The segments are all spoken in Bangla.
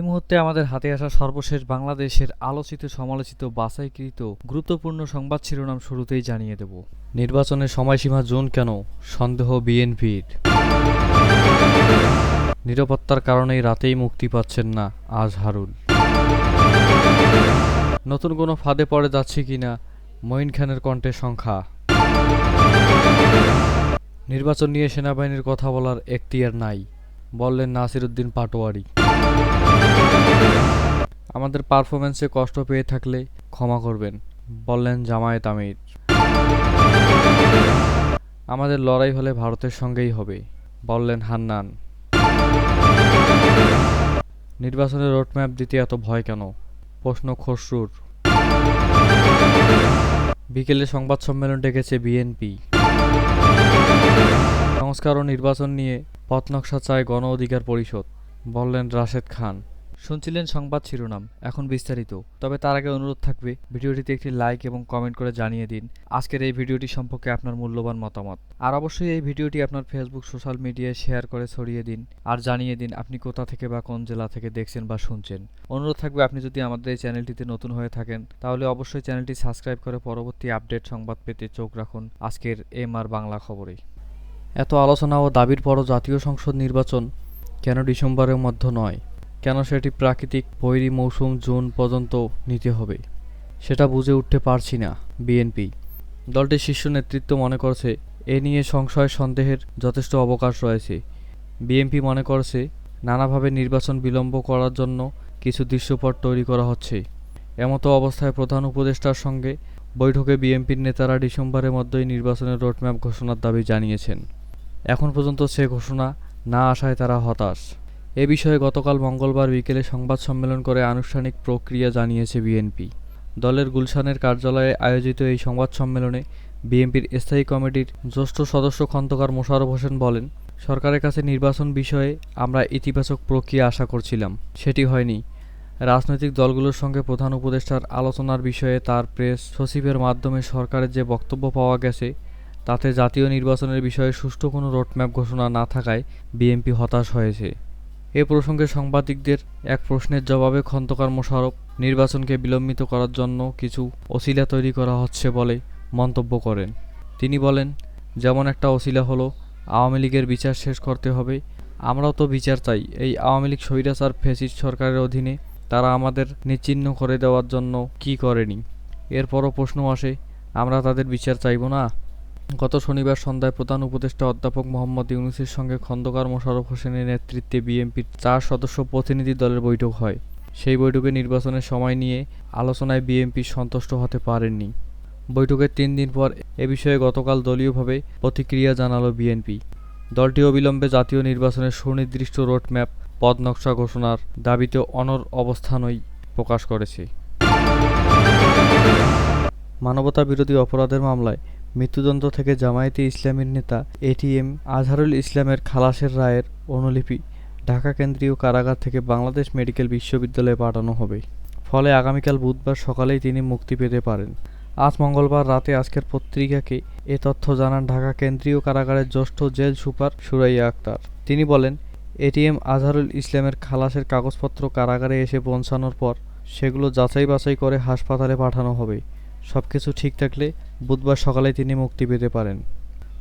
এই মুহূর্তে আমাদের হাতে আসা সর্বশেষ বাংলাদেশের আলোচিত, সমালোচিত, বাছাইকৃত গুরুত্বপূর্ণ সংবাদ শিরোনাম শুরুতেই জানিয়ে দেব। নির্বাচনের সময়সীমা জুন কেন? সন্দেহ বিএনপির। নিরাপত্তার কারণেই রাতেই মুক্তি পাচ্ছেন না আজহারুল। নতুন কোনো ফাঁদে পড়ে যাচ্ছে কিনা মঈন খানের কণ্ঠে সংখ্যা। নির্বাচন নিয়ে সেনাবাহিনীর কথা বলার এখতিয়ার নাই, বললেন নাসিরুদ্দিন পাটোয়ারি। আমাদের পারফরমেন্সে কষ্ট পেয়ে থাকলে ক্ষমা করবেন, বললেন জামায়াত আমির। আমাদের লড়াই হলে ভারতের সঙ্গেই হবে, বললেন হান্নান। নির্বাচনের রোডম্যাপ দিতে এত ভয় কেন? প্রশ্ন খসরুর। বিকেলে সংবাদ সম্মেলন ডেকেছে বিএনপি। সংস্কার ও নির্বাচন নিয়ে পথ নকশা চায় গণ অধিকার পরিষদ, বললেন রাশেদ খান। শুনছিলেন সংবাদ শিরোনাম, এখন বিস্তারিত। তবে তার আগে অনুরোধ থাকবে, ভিডিওটিতে একটি লাইক এবং কমেন্ট করে জানিয়ে দিন, আজকের এই ভিডিওটি সম্পর্কে আপনার মূল্যবান মতামত। আর অবশ্যই এই ভিডিওটি আপনার ফেসবুক সোশ্যাল মিডিয়ায় শেয়ার করে ছড়িয়ে দিন, আর জানিয়ে দিন আপনি কোথা থেকে বা কোন জেলা থেকে দেখছেন বা শুনছেন। অনুরোধ থাকবে, আপনি যদি আমাদের এই চ্যানেলটিতে নতুন হয়ে থাকেন, তাহলে অবশ্যই চ্যানেলটি সাবস্ক্রাইব করে পরবর্তী আপডেট সংবাদ পেতে চোখ রাখুন। আজকের এম আর বাংলা খবরে। এত আলোচনা ও দাবির পরও জাতীয় সংসদ নির্বাচন কেন ডিসেম্বরের মধ্যে নয়? কেন সেটি প্রাকৃতিক বৈরি মৌসুম জুন পর্যন্ত নিতে হবে? সেটা বুঝে উঠতে পারছি না, বিএনপি। দলটির শীর্ষ নেতৃত্ব মনে করছে, এ নিয়ে সংশয়, সন্দেহের যথেষ্ট অবকাশ রয়েছে। বিএনপি মনে করছে, নানাভাবে নির্বাচন বিলম্ব করার জন্য কিছু দৃশ্যপট তৈরি করা হচ্ছে। এমতো অবস্থায় প্রধান উপদেষ্টার সঙ্গে বৈঠকে বিএনপির নেতারা ডিসেম্বরের মধ্যেই নির্বাচনের রোডম্যাপ ঘোষণার দাবি জানিয়েছেন। এখন পর্যন্ত সে ঘোষণা না আসায় তারা হতাশ। এ বিষয়ে গতকাল মঙ্গলবার বিকেলে সংবাদ সম্মেলন করে আনুষ্ঠানিক প্রক্রিয়া জানিয়েছে বিএনপি। দলের গুলশানের কার্যালয়ে আয়োজিত এই সংবাদ সম্মেলনে বিএনপির স্থায়ী কমিটির জ্যেষ্ঠ সদস্য খন্দকার মোশাররফ হোসেন বলেন, সরকারের কাছে নির্বাচন বিষয়ে আমরা ইতিবাচক প্রক্রিয়া আশা করছিলাম। সেটি হয়নি। রাজনৈতিক দলগুলোর সঙ্গে প্রধান উপদেষ্টার আলোচনার বিষয়ে তার প্রেস সচিবের মাধ্যমে সরকারের যে বক্তব্য পাওয়া গেছে, তাতে জাতীয় নির্বাচনের বিষয়ে সুষ্ঠু কোনো রোডম্যাপ ঘোষণা না থাকায় বিএনপি হতাশ হয়েছে। এ প্রসঙ্গে সাংবাদিকদের এক প্রশ্নের জবাবে খন্দকার মোশাররফ নির্বাচনকে বিলম্বিত করার জন্য কিছু অছিলা তৈরি করা হচ্ছে বলে মন্তব্য করেন। তিনি বলেন, যেমন একটা অছিলা হলো, আওয়ামী লীগের বিচার শেষ করতে হবে। আমরাও তো বিচার চাই। এই আওয়ামী লীগ স্বৈরাচার ফ্যাসিস্ট সরকারের অধীনে তারা আমাদের নিশ্চিহ্ন করে দেওয়ার জন্য কি করেনি? এরপরও প্রশ্ন আসে, আমরা তাদের বিচার চাইব না? গত শনিবার সন্ধ্যায় প্রধান উপদেষ্টা অধ্যাপক মোহাম্মদ ইউনুসের সঙ্গে খন্দকার মোশাররফ হোসেনের নেতৃত্বে বিএনপির চার সদস্য প্রতিনিধি দলের বৈঠক হয়। সেই বৈঠকে নির্বাচনের সময় নিয়ে আলোচনায় বিএনপি সন্তুষ্ট হতে পারেননি। বৈঠকের তিন দিন পর এ বিষয়ে গতকাল দলীয়ভাবে প্রতিক্রিয়া জানালো বিএনপি। দলটি অবিলম্বে জাতীয় নির্বাচনের সুনির্দিষ্ট রোডম্যাপ পদ নকশা ঘোষণার দাবিতে অনর অবস্থানই প্রকাশ করেছে। মানবতা বিরোধী অপরাধের মামলায় মৃত্যুদণ্ড থেকে জামায়াতে ইসলামীর নেতা এটিএম আজহারুল ইসলামের খালাসের রায়ের অনুলিপি ঢাকা কেন্দ্রীয় কারাগার থেকে বাংলাদেশ মেডিকেল বিশ্ববিদ্যালয়ে পাঠানো হবে। ফলে আগামীকাল বুধবার সকালেই তিনি মুক্তি পেতে পারেন। আজ মঙ্গলবার রাতে আজকের পত্রিকাকে এ তথ্য জানান ঢাকা কেন্দ্রীয় কারাগারের জ্যেষ্ঠ জেল সুপার সুরাইয়া আক্তার। তিনি বলেন এটিএম আজহারুল ইসলামের খালাসের কাগজপত্র কারাগারে এসে পৌঁছানোর পর সেগুলো যাচাই বাছাই করে হাসপাতালে পাঠানো হবে। সব কিছু ঠিক থাকলে বুধবার সকালে তিনি মুক্তি পেতে পারেন।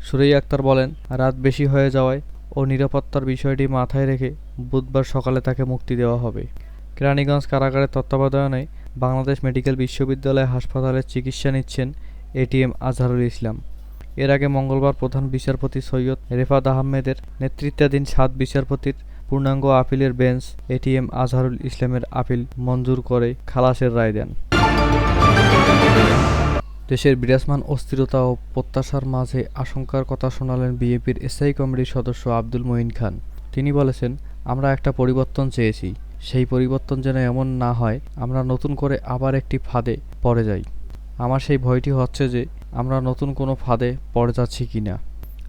সুরাই আক্তার বলেন, রাত বেশি হয়ে যাওয়ায় ও নিরাপত্তার বিষয়টি মাথায় রেখে বুধবার সকালে তাকে মুক্তি দেওয়া হবে। কেরানীগঞ্জ কারাগারের তত্ত্বাবধানে বাংলাদেশ মেডিকেল বিশ্ববিদ্যালয় হাসপাতালে চিকিৎসা নিচ্ছেন এটিএম আজহারুল ইসলাম। এর আগে মঙ্গলবার প্রধান বিচারপতি সৈয়দ রেফাত আহমেদের নেতৃত্বাধীন সাত বিচারপতির পূর্ণাঙ্গ আপিলের বেঞ্চ এটিএম আজহারুল ইসলামের আপিল মঞ্জুর করে খালাসের রায় দেন। দেশের বিরাজমান অস্থিরতা ও প্রত্যাশার মাঝে আশঙ্কার কথা শোনালেন বিএপির স্থায়ী কমিটির সদস্য আব্দুল মঈন খান। তিনি বলেছেন, আমরা একটা পরিবর্তন চেয়েছি। সেই পরিবর্তন যেন এমন না হয়, আমরা নতুন করে আবার একটি ফাঁদে পড়ে যাই। আমার সেই ভয়টি হচ্ছে যে, আমরা নতুন কোনো ফাঁদে পড়ে যাচ্ছি কিনা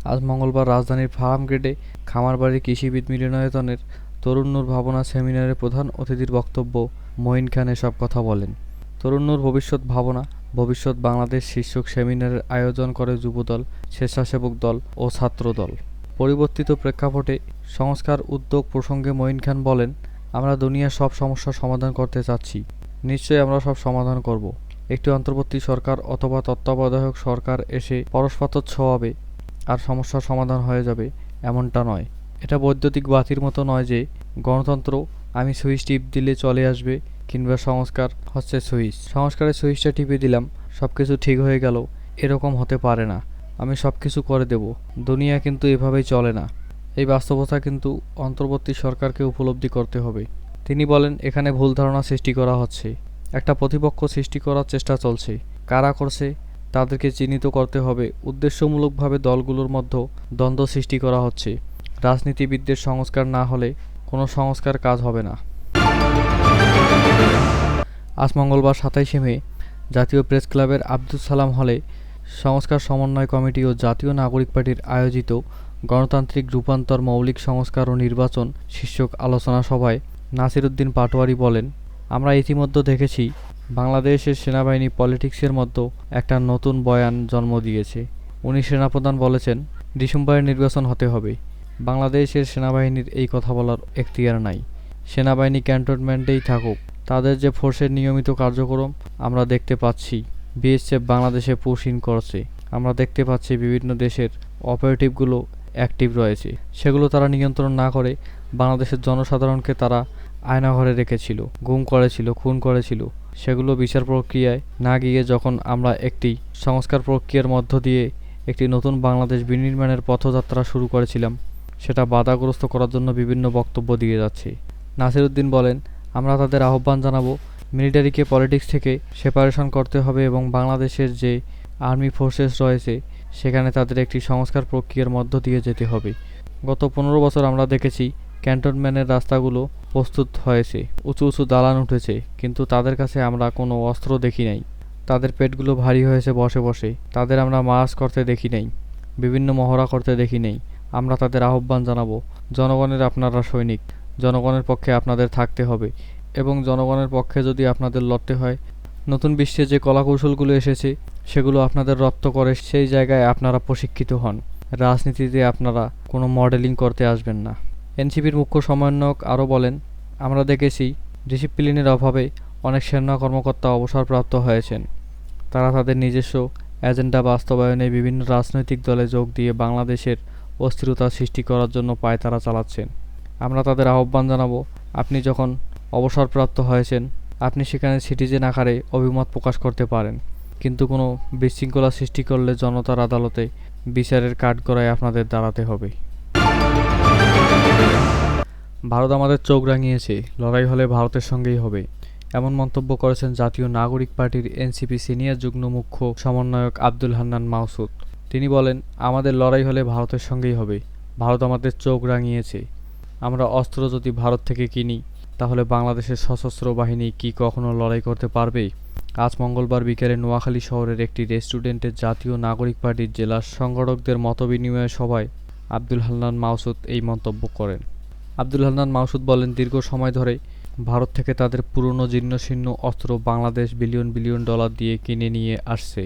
আজ মঙ্গলবার রাজধানীর ফার্ম গেটে খামারবাড়ি কৃষিবিদ মিলনায়তনের তরুণনুর ভাবনা সেমিনারে প্রধান অতিথির বক্তব্য মঈন খান এসব কথা বলেন। তরুণনুর ভবিষ্যৎ ভাবনা ভবিষ্যৎ বাংলাদেশ শীর্ষক সেমিনারের আয়োজন করে যুবদল, স্বেচ্ছাসেবক দল ও ছাত্রদল। পরিবর্তিত প্রেক্ষাপটে সংস্কার উদ্যোগ প্রসঙ্গে মঈন খান বলেন, আমরা দুনিয়ার সব সমস্যার সমাধান করতে চাচ্ছি। নিশ্চয়ই আমরা সব সমাধান করব। একটি অন্তর্বর্তী সরকার অথবা তত্ত্বাবধায়ক সরকার এসে পরস্পর ছোঁয়াবে আর সমস্যার সমাধান হয়ে যাবে এমনটা নয়। এটা বৈদ্যুতিক বাতির মতো নয় যে গণতন্ত্র আমি সুইচ টিপ দিলে চলে আসবে কিংবা সংস্কার হচ্ছে সুইচ। সংস্কারের সুইচটা টিপে দিলাম সব কিছু ঠিক হয়ে গেল, এরকম হতে পারে না। আমি সব কিছু করে দেব, দুনিয়া কিন্তু এভাবেই চলে না। এই বাস্তবতা কিন্তু অন্তর্বর্তী সরকারকে উপলব্ধি করতে হবে। তিনি বলেন, এখানে ভুল ধারণা সৃষ্টি করা হচ্ছে। একটা প্রতিপক্ষ সৃষ্টি করার চেষ্টা চলছে। কারা করছে, তাদেরকে চিহ্নিত করতে হবে। উদ্দেশ্যমূলকভাবে দলগুলোর মধ্যে দ্বন্দ্ব সৃষ্টি করা হচ্ছে। রাজনীতিবিদদের সংস্কার না হলে কোনো সংস্কার কাজ হবে না। আজ মঙ্গলবার সাতাইশে মে, জাতীয় প্রেস ক্লাবের আব্দুল সালাম হলে সংস্কার সমন্বয় কমিটি ও জাতীয় নাগরিক পার্টির আয়োজিত গণতান্ত্রিক রূপান্তর মৌলিক সংস্কার ও নির্বাচন শীর্ষক আলোচনা সভায় নাসিরুদ্দিন পাটোয়ারি বলেন, আমরা ইতিমধ্যে দেখেছি বাংলাদেশের সেনাবাহিনী পলিটিক্সের মতো একটা নতুন বয়ান জন্ম দিয়েছে। উনি সেনাপ্রধান বলেছেন ডিসেম্বরে নির্বাচন হতে হবে। বাংলাদেশের সেনাবাহিনীর এই কথা বলার এখতিয়ার নাই। সেনাবাহিনী ক্যান্টনমেন্টেই থাকুক। তাদের যে ফোর্সের নিয়মিত কার্যক্রম আমরা দেখতে পাচ্ছি। বিএসএফ বাংলাদেশে পুশ করছে। আমরা দেখতে পাচ্ছি বিভিন্ন দেশের অপারেটিভগুলো অ্যাক্টিভ রয়েছে। সেগুলো তারা নিয়ন্ত্রণ না করে বাংলাদেশের জনসাধারণকে তারা আয়নাঘরে রেখেছিল, গুম করেছিল, খুন করেছিল। সেগুলো বিচার প্রক্রিয়ায় না গিয়ে যখন আমরা একটি সংস্কার প্রক্রিয়ার মধ্য দিয়ে একটি নতুন বাংলাদেশ বিনির্মাণের পথযাত্রা শুরু করেছিলাম, সেটা বাধাগ্রস্ত করার জন্য বিভিন্ন বক্তব্য দিয়ে যাচ্ছে। নাসিরুদ্দিন বলেন আমরা তাদের আহ্বান জানাব। মিলিটারিকে পলিটিক্স থেকে সেপারেশন করতে হবে এবং বাংলাদেশের যে আর্মি ফোর্সেস রয়েছে, সেখানে তাদের একটি সংস্কার প্রক্রিয়ার মধ্য দিয়ে যেতে হবে। গত পনেরো বছর আমরা দেখেছি ক্যান্টনম্যানের রাস্তাগুলো প্রস্তুত হয়েছে, উঁচু উঁচু দালান উঠেছে, কিন্তু তাদের কাছে আমরা কোনো অস্ত্র দেখি নাই। তাদের পেটগুলো ভারী হয়েছে বসে বসে, তাদের আমরা মাস করতে দেখি নাই, বিভিন্ন মহড়া করতে দেখি নাই। আমরা তাদের আহ্বান জানাব, জনগণের আপনারা সৈনিক জনগণের পক্ষে আপনাদের থাকতে হবে এবং জনগণের পক্ষে যদি আপনাদের লড়তে হয়, নতুন বিশ্বে যে কলাকৌশলগুলো এসেছে, সেগুলো আপনাদের রপ্ত করে সেই জায়গায় আপনারা প্রশিক্ষিত হন। রাজনীতিতে আপনারা কোনো মডেলিং করতে আসবেন না। এনসিপির মুখ্য সমন্বয়ক আরও বলেন, আমরা দেখেছি ডিসিপ্লিনের অভাবে অনেক সেনা কর্মকর্তা অবসরপ্রাপ্ত হয়েছেন। তারা তাদের নিজস্ব এজেন্ডা বাস্তবায়নে বিভিন্ন রাজনৈতিক দলে যোগ দিয়ে বাংলাদেশের অস্থিরতা সৃষ্টি করার জন্য পায়তারা চালাচ্ছেন। আমরা তাদের আহ্বান জানাব। আপনি যখন অবসরপ্রাপ্ত হয়েছেন, আপনি সেখানে সিটিজেন আকারে অভিমত প্রকাশ করতে পারেন। কিন্তু কোনো বিশৃঙ্খলা সৃষ্টি করলে জনতার আদালতে বিচারের কাঠগড়ায় আপনাদের দাঁড়াতে হবে। ভারত আমাদের চোখ রাঙিয়েছে, লড়াই হলে ভারতের সঙ্গেই হবে। এমন মন্তব্য করেছেন জাতীয় নাগরিক পার্টির এনসিপি সিনিয়র যুগ্ম মুখ্য সমন্বয়ক আব্দুল হান্নান মাউসুদ তিনি বলেন, আমাদের লড়াই হলে ভারতের সঙ্গেই হবে। ভারত আমাদের চোখ রাঙিয়েছে। আমরা অস্ত্র যদি ভারত থেকে কিনি, তাহলে বাংলাদেশের সশস্ত্র বাহিনী কি কখনো লড়াই করতে পারবে? আজ মঙ্গলবার বিকেলে নোয়াখালী শহরের একটি রেস্টুরেন্টে জাতীয় নাগরিক পার্টির জেলা সংগঠকদের মতবিনিময় সভায় আব্দুল হান্নান মাউসুদ এই মন্তব্য করেন। আব্দুল হান্নান মাউসুদ বলেন, দীর্ঘ সময় ধরে ভারত থেকে তাদের পুরনো জীর্ণশীর্ণ অস্ত্র বাংলাদেশ বিলিয়ন বিলিয়ন ডলার দিয়ে কিনে নিয়ে আসছে।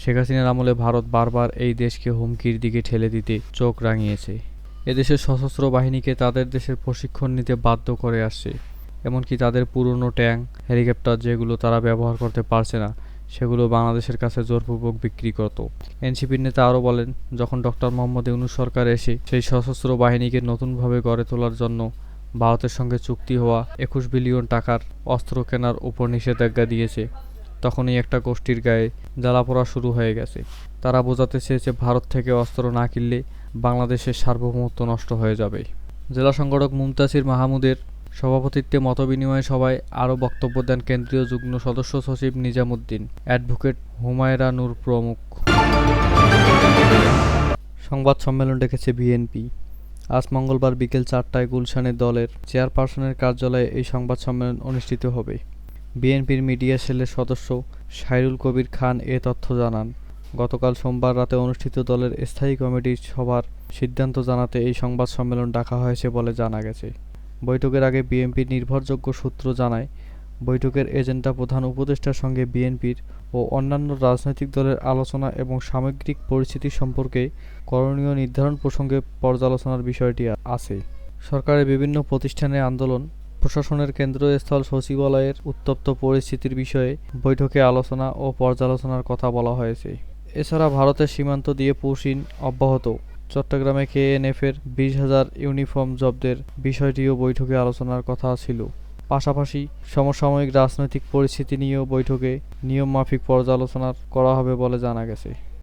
শেখ হাসিনার আমলে ভারত বারবার এই দেশকে হুমকির দিকে ঠেলে দিতে চোখ রাঙিয়েছে। এদেশের সশস্ত্র বাহিনীকে তাদের দেশের প্রশিক্ষণ নিতে বাধ্য করে আসছে, এমনকি তাদের পুরনো ট্যাঙ্ক, হেলিকপ্টার যেগুলো তারা ব্যবহার করতে পারছে না, সেগুলো বাংলাদেশের কাছে জোরপূর্বক বিক্রি করত। এনসিপির নেতা আরও বলেন, যখন ডক্টর মোহাম্মদ ইউনুস সরকার এসে সেই সশস্ত্র বাহিনীকে নতুনভাবে গড়ে তোলার জন্য ভারতের সঙ্গে চুক্তি হওয়া একুশ বিলিয়ন টাকার অস্ত্র কেনার উপর নিষেধাজ্ঞা দিয়েছে, তখনই একটা গোষ্ঠীর গায়ে জ্বালাপোড়া শুরু হয়ে গেছে। তারা বোঝাতে চেয়েছে, ভারত থেকে অস্ত্র না কিনলে বাংলাদেশের সার্বভৌমত্ব নষ্ট হয়ে যাবে জেলা সংগঠক মুমতাসির মাহমুদের সভাপতিত্বে মতবিনিময় সভায় আরও বক্তব্য দেন কেন্দ্রীয় যুগ্ম সদস্য সচিব নিজামুদ্দিন, অ্যাডভোকেট হুমায়রা নূর প্রমুখ। সংবাদ সম্মেলন ডেকেছে বিএনপি। আজ মঙ্গলবার বিকেল চারটায় গুলশানের দলের চেয়ারপারসনের কার্যালয়ে এই সংবাদ সম্মেলন অনুষ্ঠিত হবে। বিএনপির মিডিয়া সেলের সদস্য সাইরুল কবির খান এ তথ্য জানান। গতকাল সোমবার রাতে অনুষ্ঠিত দলের স্থায়ী কমিটির সভার সিদ্ধান্ত জানাতে এই সংবাদ সম্মেলন ডাকা হয়েছে বলে জানা গেছে। বৈঠকের আগে বিএনপির নির্ভরযোগ্য সূত্র জানায়, বৈঠকের এজেন্ডা প্রধান উপদেষ্টার সঙ্গে বিএনপির ও অন্যান্য রাজনৈতিক দলের আলোচনা এবং সামগ্রিক পরিস্থিতি সম্পর্কে করণীয় নির্ধারণ প্রসঙ্গে পর্যালোচনার বিষয়টি আছে। সরকারের বিভিন্ন প্রতিষ্ঠানের আন্দোলন, প্রশাসনের কেন্দ্রস্থল সচিবালয়ের উত্তপ্ত পরিস্থিতির বিষয়ে বৈঠকে আলোচনা ও পর্যালোচনার কথা বলা হয়েছে। এছাড়া ভারতের সীমান্ত দিয়ে পুশিন অব্যাহত। চট্টগ্রামে কেএনএফের বিশ হাজার ইউনিফর্ম জব্দের বিষয়টিও বৈঠকে আলোচনার কথা ছিল। পাশাপাশি সমসাময়িক রাজনৈতিক পরিস্থিতি নিয়েও বৈঠকে নিয়মমাফিক পর্যালোচনা করা হবে বলে জানা গেছে।